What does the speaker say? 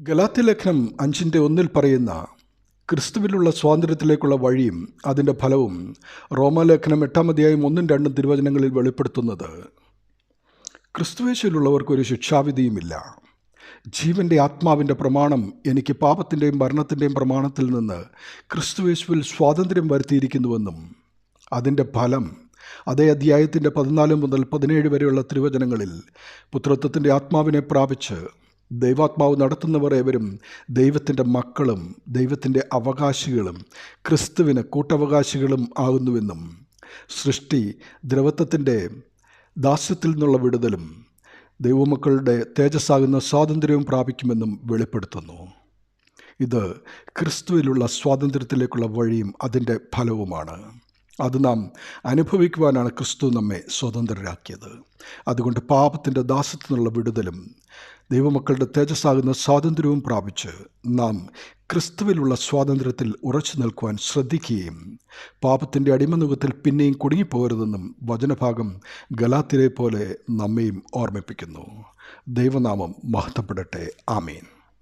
ഗലാത്തി ലേഖനം അഞ്ചിന്റെ ഒന്നിൽ പറയുന്ന ക്രിസ്തുവിലുള്ള സ്വാതന്ത്ര്യത്തിലേക്കുള്ള വഴിയും അതിന്റെ ഫലവും റോമാലേഖനം എട്ടാം അധ്യായം ഒന്നും രണ്ടും തിരുവചനങ്ങളിൽ വെളിപ്പെടുത്തുന്നത്. ക്രിസ്തുവേശയിലുള്ളവർക്ക് ഒരു ശിക്ഷാവിധിയുമില്ല. ജീവന്റെ ആത്മാവിന്റെ പ്രമാണം എനിക്ക് പാപത്തിന്റെയും മരണത്തിന്റെയും പ്രമാണത്തിൽ നിന്ന് ക്രിസ്തുവേശുവിൽ സ്വാതന്ത്ര്യം വരുത്തിയിരിക്കുന്നുവെന്നും അതിന്റെ ഫലം അതേ അധ്യായത്തിന്റെ പതിനാല് മുതൽ പതിനേഴ് വരെയുള്ള തിരുവചനങ്ങളിൽ പുത്രത്വത്തിന്റെ ആത്മാവിനെ പ്രാപിച്ച് ദൈവാത്മാവ് നടത്തുന്നവർ ഏവരും ദൈവത്തിന്റെ മക്കളും ദൈവത്തിന്റെ അവകാശികളും ക്രിസ്തുവിന് കൂട്ടവകാശികളും ആകുന്നുവെന്നും സൃഷ്ടി ദ്രവത്വത്തിന്റെ ദാസ്യത്തിൽ നിന്നുള്ള വിടുതലും ദൈവമക്കളുടെ തേജസ്സാകുന്ന സ്വാതന്ത്ര്യവും പ്രാപിക്കുമെന്നും വെളിപ്പെടുത്തുന്നു. ഇത് ക്രിസ്തുവിലുള്ള സ്വാതന്ത്ര്യത്തിലേക്കുള്ള വഴിയും അതിന്റെ ഫലവുമാണ്. അത് നാം അനുഭവിക്കുവാനാണ് ക്രിസ്തു നമ്മെ സ്വതന്ത്രരാക്കിയത്. അതുകൊണ്ട് പാപത്തിന്റെ ദാസത്തിൽ നിന്നുള്ള വിടുതലും ദൈവമക്കളുടെ തേജസ്സാകുന്ന സ്വാതന്ത്ര്യവും പ്രാപിച്ച് നാം ക്രിസ്തുവിലുള്ള സ്വാതന്ത്ര്യത്തിൽ ഉറച്ചു നിൽക്കുവാൻ ശ്രദ്ധിക്കുകയും പാപത്തിന്റെ അടിമനുഖത്തിൽ പിന്നെയും കുടുങ്ങിപ്പോകരുതെന്നും വചനഭാഗം ഗലാത്തിരെ പോലെ നമ്മയും ഓർമ്മിപ്പിക്കുന്നു. ദൈവനാമം മഹത്വപ്പെടട്ടെ. ആമീൻ.